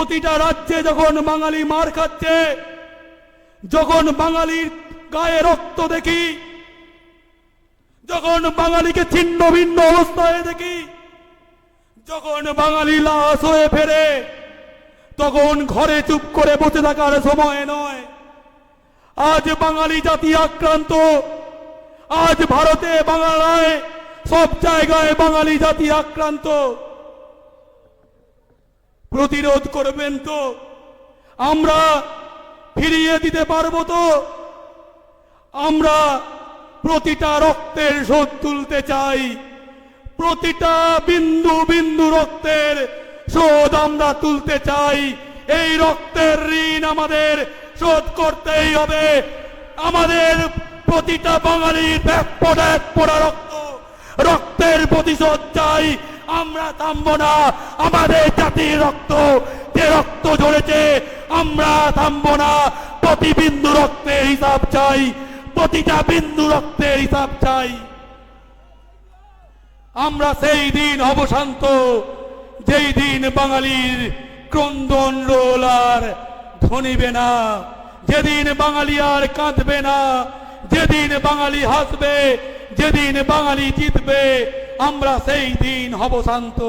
প্রতিটা রাজ্যে যখন বাঙালি মার খাচ্ছে, যখন বাঙালির গায়ে রক্ত দেখি, যখন বাঙালিকে ছিন্ন ভিন্ন অবস্থায় দেখি, যখন বাঙালি লাশ হয়ে ফেরে, তখন ঘরে চুপ করে বসে থাকার সময় নয়। আজ বাঙালি জাতি আক্রান্ত, আজ ভারতে, বাংলায় সব জায়গায় বাঙালি জাতি আক্রান্ত। প্রতিরোধ করবেন তো। আমরা ফিরিয়ে দিতে পারব তো। আমরা প্রতিটা রক্তের শোধ তুলতে চাই। প্রতিটা বিন্দু বিন্দু রক্তের শোধ আমরা তুলতে চাই। এই রক্তের ঋণ আমাদের শোধ করতেই হবে। আমাদের প্রতিটা বাঙালির ব্যাপটা এক পোড়া রক্ত, রক্তের প্রতিশোধ চাই। আমরা থামবো না। আমাদের জাতির রক্ত, যে রক্ত ঝরেছে আমরা থামবো না। প্রতি বিন্দু রক্তের হিসাব চাই। প্রতিটা বিন্দু রক্তের হিসাব চাই। আমরা সেই দিন হব শান্ত। যেই দিন বাঙালির ক্রন্দন রোল আর ধনিবে না। যেদিন বাঙালি আর কাঁদবে না, যেদিন বাঙালি হাসবে, যেদিন বাঙালি জিতবে, আমরা সেই দিন হব শান্ত।